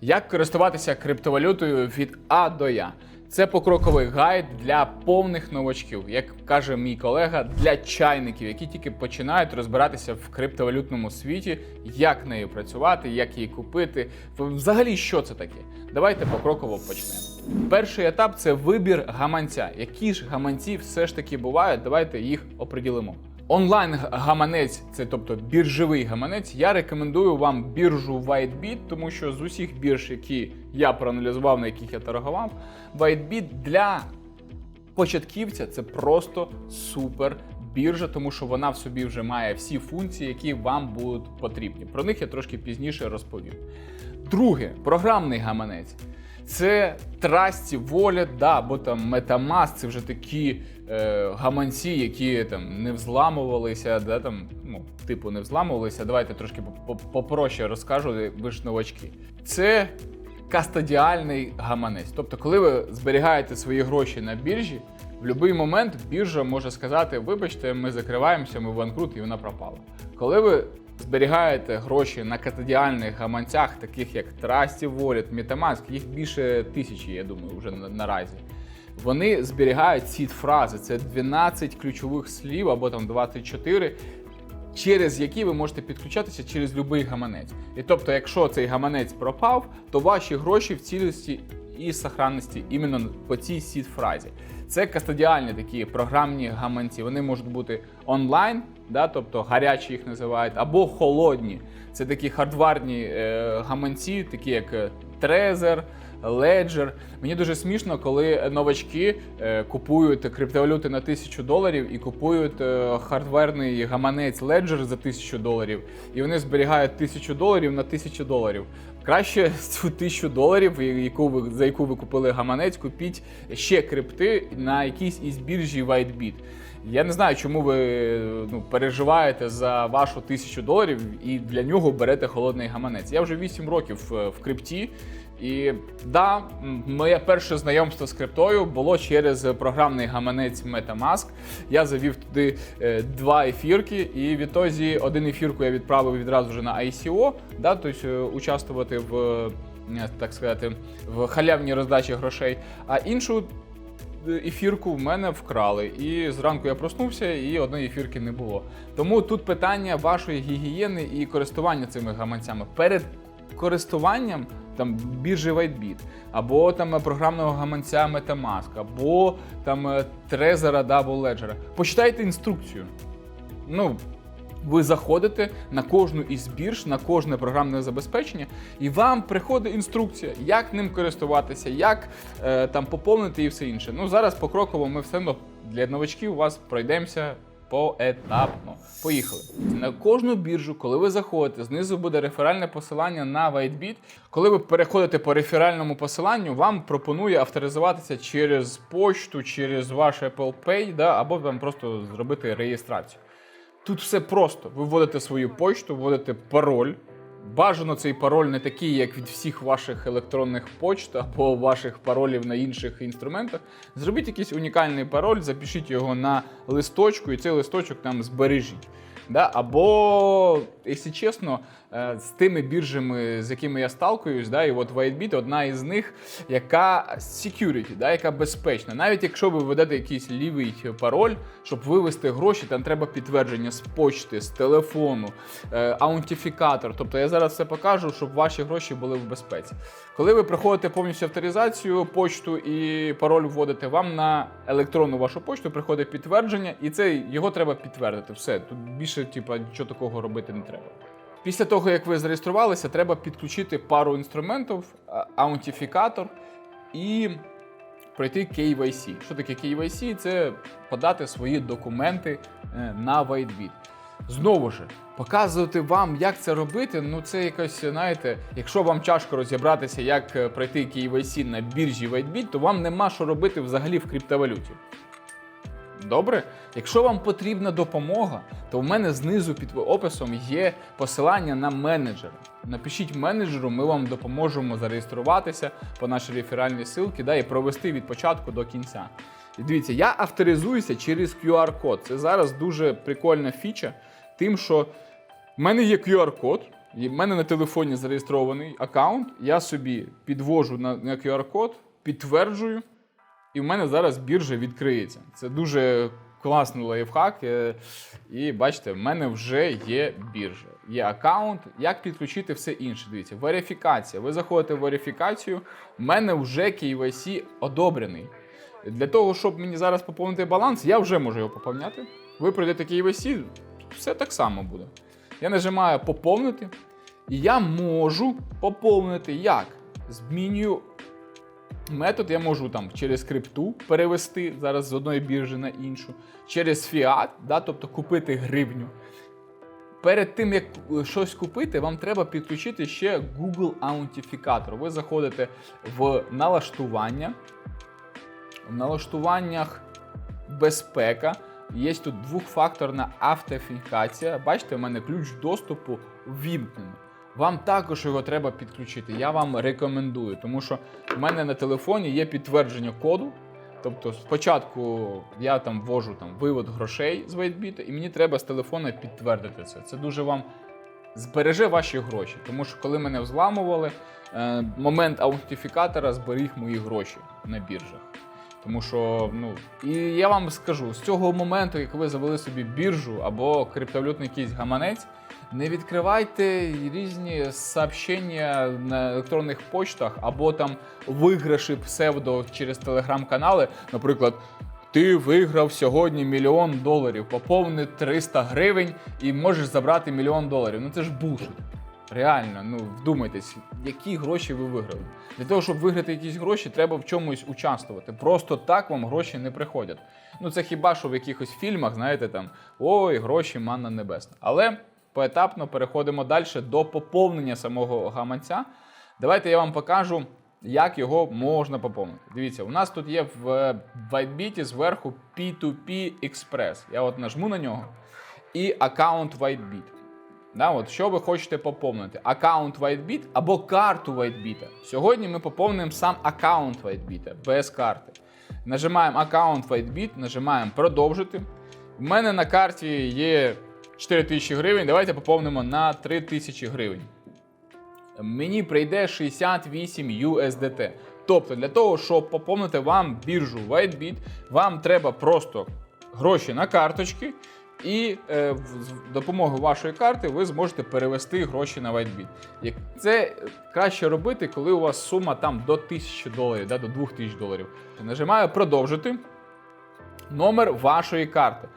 Як користуватися криптовалютою від А до Я? Це покроковий гайд для повних новачків, як каже мій колега, для чайників, які тільки починають розбиратися в криптовалютному світі, як нею працювати, як її купити. Взагалі, що це таке? Давайте покроково почнемо. Перший етап це вибір гаманця. Які ж гаманці все ж таки бувають? Давайте їх оприділимо. Онлайн-гаманець, це тобто біржовий гаманець. Я рекомендую вам біржу WhiteBit, тому що з усіх бірж, які я проаналізував, на яких я торгував, WhiteBit для початківця це просто супер біржа, тому що вона в собі вже має всі функції, які вам будуть потрібні. Про них я трошки пізніше розповім. Друге, програмний гаманець. Це Trusty Wallet, да, або там Metamask, це вже такі е, гаманці, які там не взламувалися, да, там, ну, типу не взламувалися. Давайте трошки по- по- попроще розкажу, ви ж новачки. Це кастодіальний гаманець. Тобто, коли ви зберігаєте свої гроші на біржі, в будь-який момент біржа може сказати: вибачте, ми закриваємося, ми банкрут, і вона пропала. Коли ви зберігаєте гроші на кастодіальних гаманцях, таких як Trusty Wallet, Metamask, їх більше тисячі, я думаю, вже наразі. Вони зберігають ці фрази. Це 12 ключових слів або там 24, через які ви можете підключатися через будь-який гаманець. І тобто, якщо цей гаманець пропав, то ваші гроші в цілості і сохранності іменно по цій сід фразі. Це кастодіальні такі програмні гаманці. Вони можуть бути онлайн, да, тобто гарячі їх називають, або холодні. Це такі хардварні е, гаманці, такі як е, Trezor, Ledger. Мені дуже смішно, коли новачки е, купують криптовалюти на тисячу доларів і купують е, хардверний гаманець Ledger за тисячу доларів, і вони зберігають тисячу доларів на тисячу доларів. Краще цю тисячу доларів, яку ви за яку ви купили гаманець, купіть ще крипти на якійсь із біржі WhiteBit. Я не знаю, чому ви ну, переживаєте за вашу тисячу доларів і для нього берете холодний гаманець. Я вже 8 років е, в крипті. І да, моє перше знайомство з криптою було через програмний гаманець MetaMask. Я завів туди е, два ефірки, і відтоді один ефірку я відправив відразу вже на ICO, да, тобто е, участвувати в е, так сказати в халявній роздачі грошей. А іншу ефірку в мене вкрали. І зранку я проснувся, і одної ефірки не було. Тому тут питання вашої гігієни і користування цими гаманцями. Перед користуванням там біржі WhiteBit, або там програмного гаманця MetaMask, або там е, Trezor Double Ledger. Почитайте інструкцію. Ну, ви заходите на кожну із бірж, на кожне програмне забезпечення, і вам приходить інструкція, як ним користуватися, як е, там поповнити і все інше. Ну зараз покроково ми все одно для новачків у вас пройдемося поетапно. Поїхали. На кожну біржу, коли ви заходите, знизу буде реферальне посилання на WhiteBit. Коли ви переходите по реферальному посиланню, вам пропонує авторизуватися через почту, через ваш Apple Pay, да, або вам просто зробити реєстрацію. Тут все просто. Ви вводите свою почту, вводите пароль. Бажано цей пароль не такий, як від всіх ваших електронних почт або ваших паролів на інших інструментах. Зробіть якийсь унікальний пароль, запишіть його на листочку, і цей листочок там збережіть. Да? Або, якщо чесно, е, з тими біржами, з якими я сталкуюсь, да, і от WhiteBit одна із них, яка security, да, яка безпечна. Навіть якщо ви введете якийсь лівий пароль, щоб вивести гроші, там треба підтвердження з почти, з телефону, е, аутентифікатор. Тобто я зараз все покажу, щоб ваші гроші були в безпеці. Коли ви проходите повністю авторизацію, почту і пароль вводите, вам на електронну вашу почту приходить підтвердження, і це його треба підтвердити. Все, тут більше типа, нічого такого робити не треба. Після того, як ви зареєструвалися, треба підключити пару інструментів, а- аутентифікатор і пройти KYC. Що таке KYC? Це подати свої документи е, на WhiteBit. Знову ж, показувати вам, як це робити, ну це якось, знаєте, якщо вам тяжко розібратися, як е, пройти KYC на біржі WhiteBit, то вам нема що робити взагалі в криптовалюті. Добре? Якщо вам потрібна допомога, то в мене знизу під описом є посилання на менеджера. Напишіть менеджеру, ми вам допоможемо зареєструватися по нашій реферальній ссылці да, і провести від початку до кінця. І дивіться, я авторизуюся через QR-код. Це зараз дуже прикольна фіча, тим, що в мене є QR-код, в мене на телефоні зареєстрований аккаунт. Я собі підвожу на QR-код, підтверджую, і в мене зараз біржа відкриється. Це дуже класний лайфхак. е, І бачите, в мене вже є біржа. Є аккаунт. Як підключити все інше? Дивіться, верифікація. Ви заходите в верифікацію, в мене вже KYC одобрений. Для того, щоб мені зараз поповнити баланс, я вже можу його поповняти. Ви пройдете KYC, все так само буде. Я нажимаю поповнити, і я можу поповнити як? Змінюю метод, я можу там через крипту перевести зараз з одної біржі на іншу, через фіат, да, тобто купити гривню. Перед тим, як е, щось купити, вам треба підключити ще Google аутентифікатор. Ви заходите в налаштування. В налаштуваннях безпека. Є тут двохфакторна автентифікація. Бачите, у мене ключ доступу ввімкнений. Вам також його треба підключити. Я вам рекомендую, тому що в мене на телефоні є підтвердження коду. Тобто, спочатку я там ввожу там вивод грошей з WhiteBit, і мені треба з телефона підтвердити це. Це дуже вам збереже ваші гроші. Тому що коли мене взламували, е, момент аутентифікатора зберіг мої гроші на біржах. Тому що, ну, і я вам скажу, з цього моменту, як ви завели собі біржу або криптовалютний якийсь гаманець, не відкривайте різні сообщення на електронних почтах або там виграші псевдо через телеграм-канали. Наприклад, ти виграв сьогодні мільйон доларів, поповни 300 гривень і можеш забрати мільйон доларів. Ну це ж булшит. Реально, ну вдумайтесь, які гроші ви виграли. Для того, щоб виграти якісь гроші, треба в чомусь участвувати. Просто так вам гроші не приходять. Ну це хіба що в якихось фільмах, знаєте, там ой, гроші манна небесна. Але поетапно переходимо далі до поповнення самого гаманця. Давайте я вам покажу, як його можна поповнити. Дивіться, у нас тут є в WhiteBit зверху P2P Express. Я от нажму на нього. І аккаунт WhiteBit. Да, от, що ви хочете поповнити? Аккаунт WhiteBit або карту WhiteBit. Сьогодні ми поповнимо сам аккаунт WhiteBit без карти. Нажимаємо аккаунт WhiteBit, нажимаємо продовжити. У мене на карті є 4000 гривень. Давайте поповнимо на 3000 гривень. Мені прийде 68 USDT. Тобто, для того, щоб поповнити вам біржу WhiteBit, вам треба просто гроші на карточки, і е, з допомогою вашої карти ви зможете перевести гроші на WhiteBit. Це краще робити, коли у вас сума там до 1000 доларів, да, до 2000 доларів. Нажимаю продовжити номер вашої карти.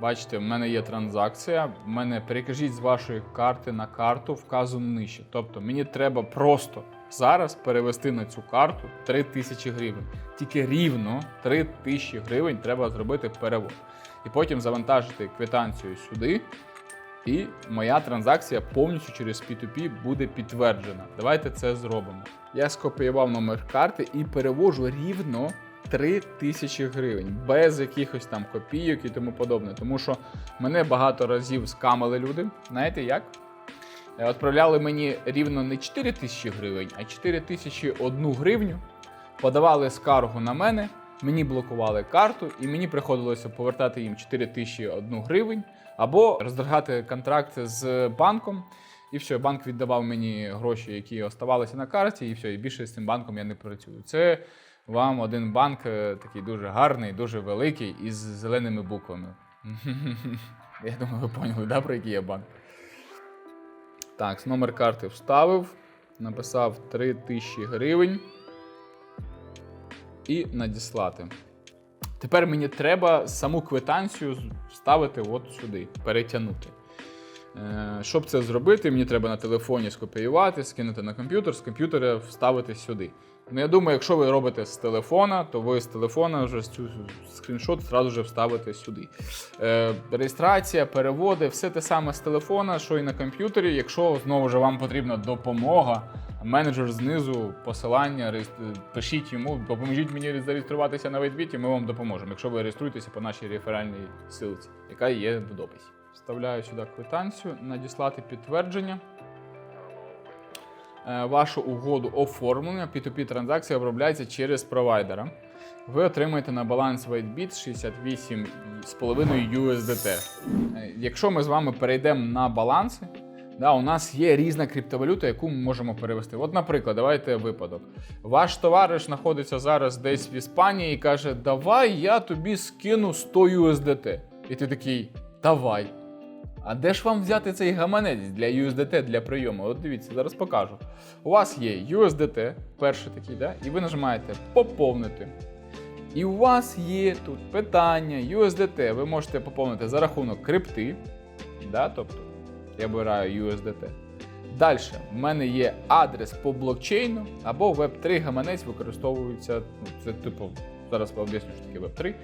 Бачите, в мене є транзакція. В мене перекажіть з вашої карти на карту, вказану нижче. Тобто мені треба просто зараз перевести на цю карту 3 тисячі гривень. Тільки рівно 3 тисячі гривень треба зробити перевод. І потім завантажити квитанцію сюди. І моя транзакція повністю через P2P буде підтверджена. Давайте це зробимо. Я скопіював номер карти і перевожу рівно 3 тисячі гривень, без якихось там копійок і тому подобне. Тому що мене багато разів скамали люди. Знаєте як? Е, Відправляли мені рівно не 4 тисячі гривень, а 4 тисячі одну гривню. Подавали скаргу на мене, мені блокували карту, і мені приходилося повертати їм 4 тисячі одну гривень або роздергати контракт з банком. І все, банк віддавав мені гроші, які оставалися на карті, і все, і більше з цим банком я не працюю. Це вам один банк е, такий дуже гарний, дуже великий із зеленими буквами. Я думаю, ви поняли, да, про який я банк. Так, номер карти вставив, написав 3000 гривень і надіслати. Тепер мені треба саму квитанцію вставити от сюди, перетягнути. Е, Щоб це зробити, мені треба на телефоні скопіювати, скинути на комп'ютер, з комп'ютера вставити сюди. Ну, я думаю, якщо ви робите з телефона, то ви з телефона вже цю скріншот зразу же вставите сюди. Е, реєстрація, переводи, все те саме з телефона, що і на комп'ютері. Якщо знову ж вам потрібна допомога, менеджер знизу посилання, реєстр- пишіть йому, допоможіть мені зареєструватися на WhiteBit, і ми вам допоможемо, якщо ви реєструєтеся по нашій реферальній ссылці, яка є в дописі. Вставляю сюди квитанцію, надіслати підтвердження. Е, Вашу угоду оформлення P2P транзакція обробляється через провайдера. Ви отримаєте на баланс WhiteBit 68,5 USDT. Якщо ми з вами перейдемо на баланси, Да, у нас є різна криптовалюта, яку ми можемо перевести. От, наприклад, давайте випадок. Ваш товариш знаходиться зараз десь в Іспанії і каже: Давай я тобі скину 100 USDT. І ти такий, давай. А де ж вам взяти цей гаманець для USDT для прийому? От дивіться, зараз покажу. У вас є USDT, перший такий, да? і ви нажимаєте поповнити. І у вас є тут питання USDT. Ви можете поповнити за рахунок крипти. Да? Тобто я обираю USDT. Далі в мене є адрес по блокчейну або Web3 гаманець використовується. Ну, це типу, зараз поясню, що таке Web3.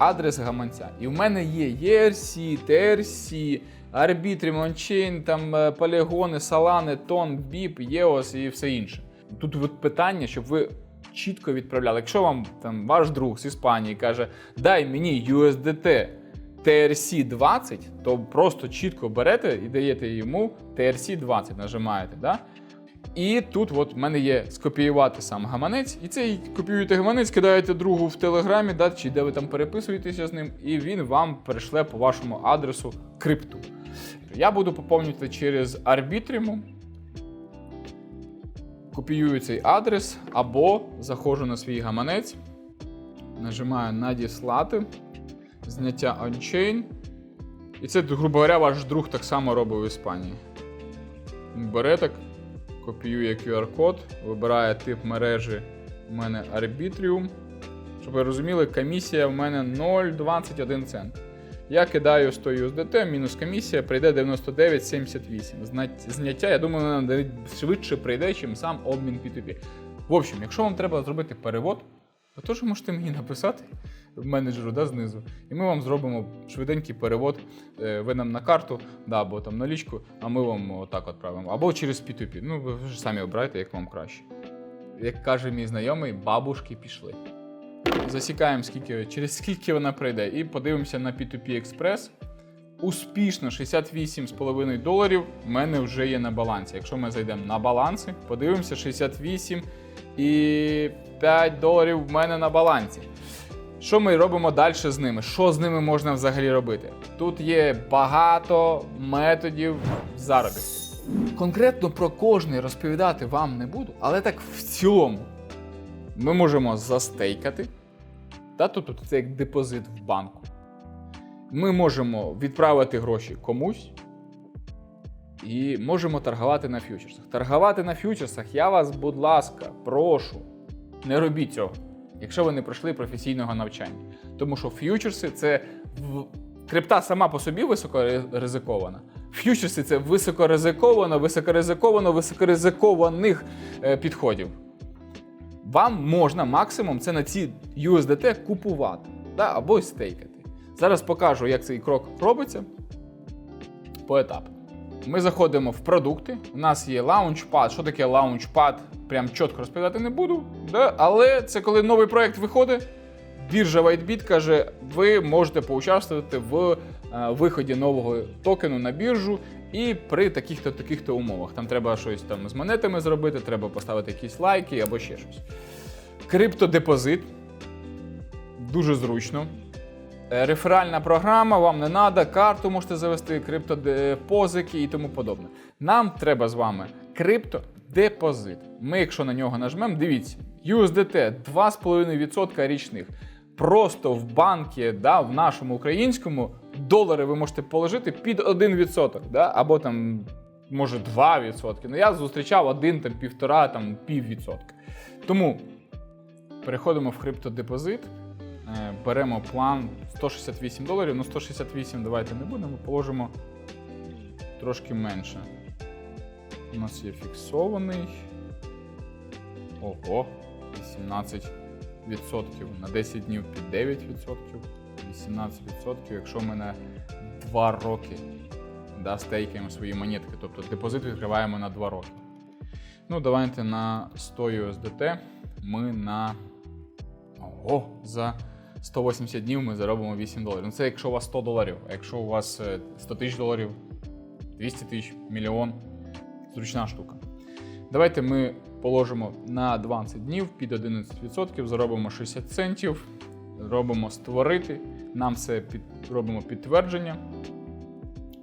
Адрес гаманця. І в мене є ERC, TRC, Arbitrum, OnChain, там е, полігони, Solana, Ton, BIP, EOS і все інше. Тут от питання, щоб ви чітко відправляли. Якщо вам там ваш друг з Іспанії каже, дай мені USDT TRC 20, то просто чітко берете і даєте йому TRC 20, нажимаєте. Да? І тут от в мене є скопіювати сам гаманець, і цей копіюєте гаманець, кидаєте другу в телеграмі, да, чи де ви там переписуєтеся з ним, і він вам перешле по вашому адресу крипту. Я буду поповнювати через Arbitrium, копіюю цей адрес, або заходжу на свій гаманець, нажимаю надіслати, зняття on-chain. І це, грубо говоря, ваш друг так само робить в Іспанії. Бере так, копіює QR-код, вибирає тип мережі у мене Arbitrium. Щоб ви розуміли, комісія в мене 0,21 цент. Я кидаю 100 USDT, мінус комісія, прийде 99,78. Зняття, я думаю, вона швидше прийде, чим сам обмін P2P. В общем, якщо вам треба зробити перевод, ви можете мені написати менеджеру да, знизу, і ми вам зробимо швиденький перевод. Е, Ви нам на карту, да, або там налічку, а ми вам отак відправимо. Або через P2P. Ну, ви ж самі обирайте, як вам краще. Як каже мій знайомий, бабушки пішли. Засікаємо, скільки, через скільки вона прийде, і подивимося на P2P Express. Успішно 68,5 доларів в мене вже є на балансі. Якщо ми зайдемо на баланси, подивимося 68 і 5 доларів в мене на балансі. Що ми робимо далі з ними? Що з ними можна взагалі робити? Тут є багато методів заробітку. Конкретно про кожний розповідати вам не буду, але так в цілому ми можемо застейкати. Та, тобто це як депозит в банку. Ми можемо відправити гроші комусь і можемо торгувати на фьючерсах. Торгувати на фьючерсах я вас, будь ласка, прошу, не робіть цього, якщо ви не пройшли професійного навчання. Тому що фьючерси це крипта сама по собі високоризикована. Фьючерси це високоризиковано, високоризиковано, високоризикованих е, підходів. Вам можна максимум це на ці USDT купувати да, або стейкати. Зараз покажу, як цей крок робиться поетапно. Ми заходимо в продукти. У нас є лаунчпад. Що таке лаунчпад? Прям чітко розповідати не буду. Да? Але це коли новий проект виходить. Біржа WhiteBit каже, ви можете поучаствувати в е, виході нового токену на біржу і при таких-то таких-то умовах. Там треба щось там з монетами зробити, треба поставити якісь лайки або ще щось. Криптодепозит. Дуже зручно. Е, Реферальна програма, вам не треба, карту можете завести, криптопозики і тому подобне. Нам треба з вами криптодепозит. Ми, якщо на нього нажмемо, дивіться, USDT 2,5% річних. Просто в банки, да, в нашому українському, долари ви можете положити під 1%, да, або там, може, 2%. Ну я зустрічав один, там, півтора, там, піввідсотка. Тому переходимо в криптодепозит. Е, Беремо план 168 доларів. Ну, 168 давайте не будемо, положимо трошки менше. У нас є фіксований. Ого, 18% на 10 днів під 9%, 18%, якщо ми на 2 роки да, стейкаємо свої монетки, тобто депозит відкриваємо на 2 роки. Ну, давайте на 100 USDT ми на Ого, за 180 днів ми заробимо 8 доларів. Ну це якщо у вас 100 доларів, а якщо у вас е, 100 тисяч доларів, 200 тисяч, мільйон зручна штука. Давайте ми положимо на 20 днів під 11%, заробимо 60 центів, робимо створити. Нам це під, робимо підтвердження,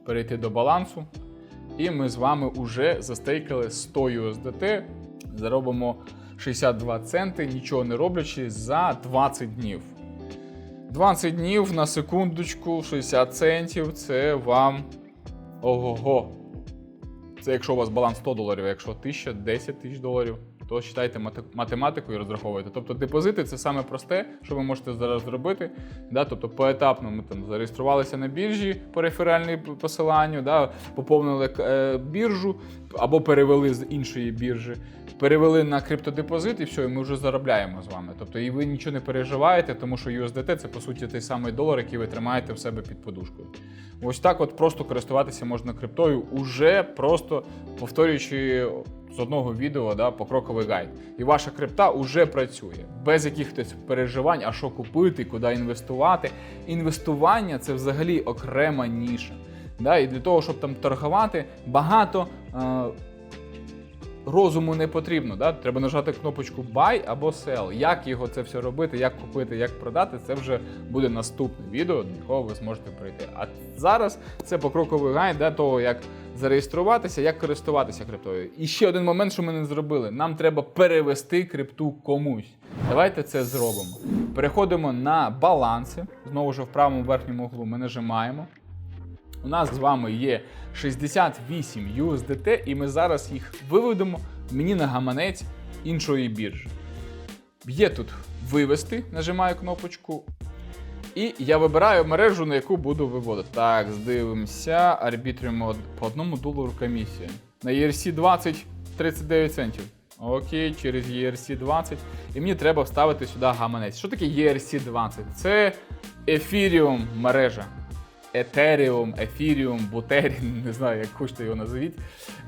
перейти до балансу. І ми з вами вже застейкали 100 USDT, заробимо 62 центи, нічого не роблячи за 20 днів. 20 днів на секундочку, 60 центів це вам ого-го. Це якщо у вас баланс 100 доларів, якщо 1000, 10 тисяч доларів, то вважайте математику і розраховуйте. Тобто депозити це саме просте, що ви можете зараз зробити. Да? Тобто поетапно ми там зареєструвалися на біржі по реферальній посиланню, да? поповнили е, біржу або перевели з іншої біржі, перевели на криптодепозит і все, і ми вже заробляємо з вами. Тобто і ви нічого не переживаєте, тому що USDT це по суті той самий долар, який ви тримаєте в себе під подушкою. Ось так от просто користуватися можна криптою, уже просто повторюючи з одного відео да, покроковий гайд. І ваша крипта вже працює без якихось переживань, а що купити, куди інвестувати. Інвестування це взагалі окрема ніша. Да? І для того, щоб там торгувати, багато. Е- Розуму не потрібно, да? треба нажати кнопочку Buy або Sell. Як його це все робити, як купити, як продати, це вже буде наступне відео, до якого ви зможете прийти. А зараз це покроковий гайд для того, як зареєструватися, як користуватися криптою. І ще один момент, що ми не зробили: нам треба перевести крипту комусь. Давайте це зробимо. Переходимо на баланси. Знову ж в правому верхньому углу ми нажимаємо. У нас з вами є 68 USDT, і ми зараз їх виведемо мені на гаманець іншої біржі. Є тут вивести, нажимаю кнопочку. І я вибираю мережу, на яку буду виводити. Так, здивимося, арбітруємо по одному долару комісія. На ERC 20 39 центів. Окей, через ERC 20. І мені треба вставити сюди гаманець. Що таке ERC 20? Це Ethereum мережа. Етеріум, Ефіріум, Бутерін, не знаю, як хочете його назвіть.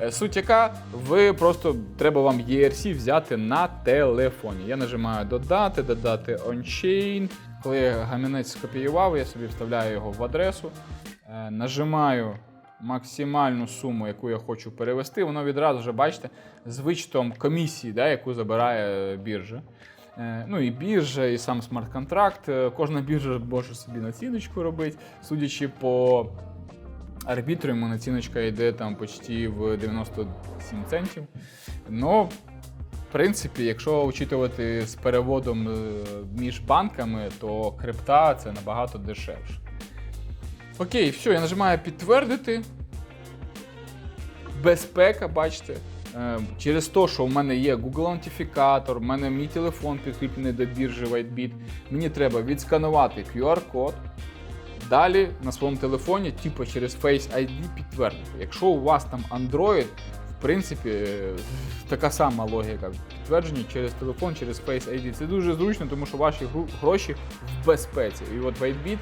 Е, Суть яка, ви просто треба вам ERC взяти на телефоні. Я нажимаю додати, додати on-chain. Коли я гамінець скопіював, я собі вставляю його в адресу, е, нажимаю максимальну суму, яку я хочу перевести. Воно відразу вже, бачите, з вичтом комісії, да, яку забирає біржа. Е, Ну і біржа, і сам смарт-контракт. Е, Кожна біржа може собі націночку робити, судячи по арбітру, йому націночка йде там почти в 97 центів. Ну, в принципі, якщо учитувати з переводом е, між банками, то крипта це набагато дешевше. Окей, все, я нажимаю підтвердити. Безпека, бачите. Е, Через те, що в мене є Google аутентифікатор, в мене мій телефон підкріплений до біржі WhiteBit, мені треба відсканувати QR-код. Далі на своєму телефоні, типу через Face ID підтвердити. Якщо у вас там Android, в принципі, е, така сама логіка. Підтвердження через телефон, через Face ID. Це дуже зручно, тому що ваші гроші в безпеці. І от WhiteBit,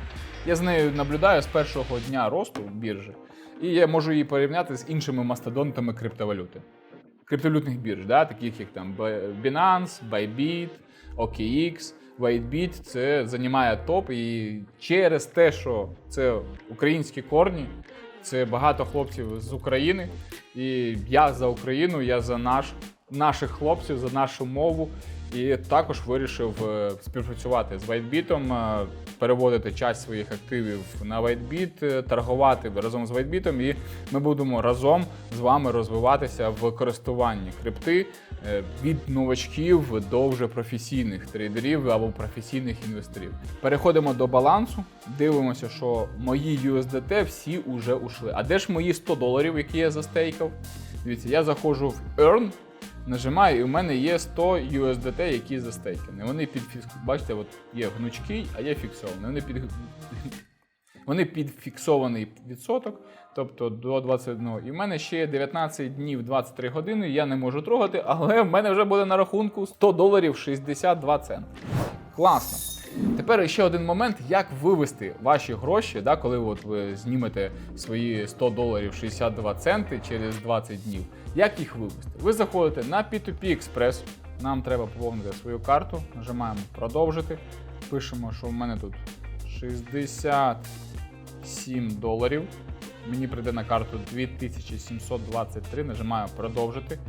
я з нею наблюдаю з першого дня росту біржі, і я можу її порівняти з іншими мастодонтами криптовалюти криптовалютних бірж, да, таких як там Binance, Bybit, OKX, WhiteBit, це займає топ. І через те, що це українські корні, це багато хлопців з України. І я за Україну, я за наш, наших хлопців, за нашу мову. І також вирішив е, співпрацювати з WhiteBit, е, переводити часть своїх активів на WhiteBit, е, торгувати разом з WhiteBit, і ми будемо разом з вами розвиватися в користуванні крипти від новачків до вже професійних трейдерів або професійних інвесторів. Переходимо до балансу, дивимося, що мої USDT всі вже ушли. А де ж мої 100 доларів, які я застейкав? Дивіться, я заходжу в Earn. Нажимаю, і у мене є 100 USDT, які застейкані. Вони під бачите, от є гнучки, а є фіксовані. Вони під вони підфіксований відсоток, тобто до 21. І в мене ще 19 днів 23 години. Я не можу трогати, але в мене вже буде на рахунку 100 доларів 62 центи. Класно. Тепер ще один момент, як вивести ваші гроші, да, коли от ви знімете свої 100 доларів 62 центи через 20 днів. Як їх вивести? Ви заходите на P2P Express, нам треба поповнити свою карту, нажимаємо продовжити. Пишемо, що в мене тут 67 доларів. Мені прийде на карту 2723, нажимаю продовжити.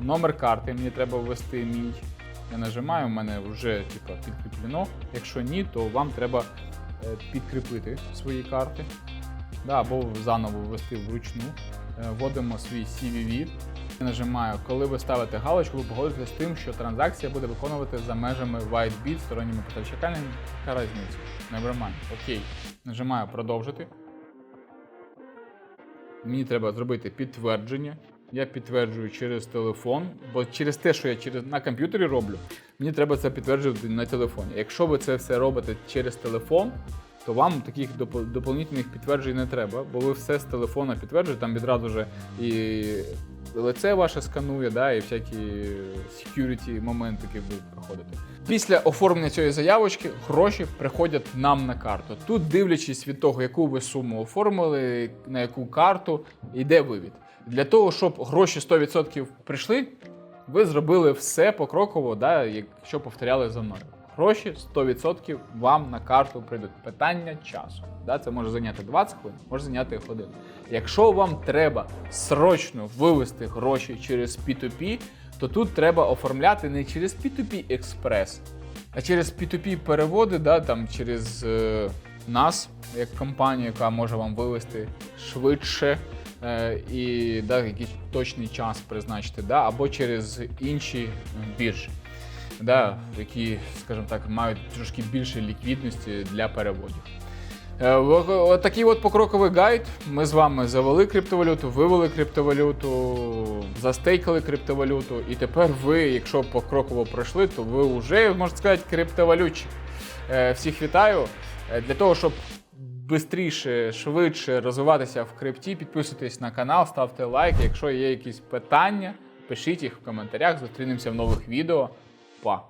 Номер карти мені треба ввести мій. Я нажимаю, в мене вже типу, підкріплено. Якщо ні, то вам треба е, підкріпити свої карти. Да, або заново ввести вручну. е, вводимо свій CVV. Я нажимаю, коли ви ставите галочку, ви погодитесь з тим, що транзакція буде виконувати за межами WhiteBit сторонніми поставщиками. Яка різниця? Nevermind. Окей. Нажимаю продовжити. Мені треба зробити підтвердження. Я підтверджую через телефон, бо через те, що я через на комп'ютері роблю, мені треба це підтверджувати на телефоні. Якщо ви це все робите через телефон, то вам таких доп- доповнительних підтверджень не треба, бо ви все з телефона підтверджуєте, там відразу же і лице ваше сканує, да, і всякі security моменти, які будуть проходити. Після оформлення цієї заявочки гроші приходять нам на карту. Тут, дивлячись від того, яку ви суму оформили, на яку карту, йде вивід. Для того, щоб гроші 100% прийшли, ви зробили все покроково, да, якщо повторяли за мною. Гроші 100% вам на карту прийдуть. Питання часу. Да, це може зайняти 20 хвилин, може зайняти годину. Якщо вам треба срочно вивести гроші через P2P, то тут треба оформляти не через P2P Express, а через P2P переводи, да, там, через е, нас, як компанію, яка може вам вивести швидше і да, якийсь точний час призначити, да, або через інші е, біржі, да, які, скажімо так, мають трошки більше ліквідності для переводів. Е, в- от покроковий гайд. Ми з вами завели криптовалюту, вивели криптовалюту, застейкали криптовалюту. І тепер ви, якщо покроково пройшли, то ви вже, можна сказати, криптовалютчик. Е, Всіх вітаю. Е, Для того, щоб швидше, швидше розвиватися в крипті, підписуйтесь на канал, ставте лайк. Якщо є якісь питання, пишіть їх в коментарях. Зустрінемося в нових відео. Па!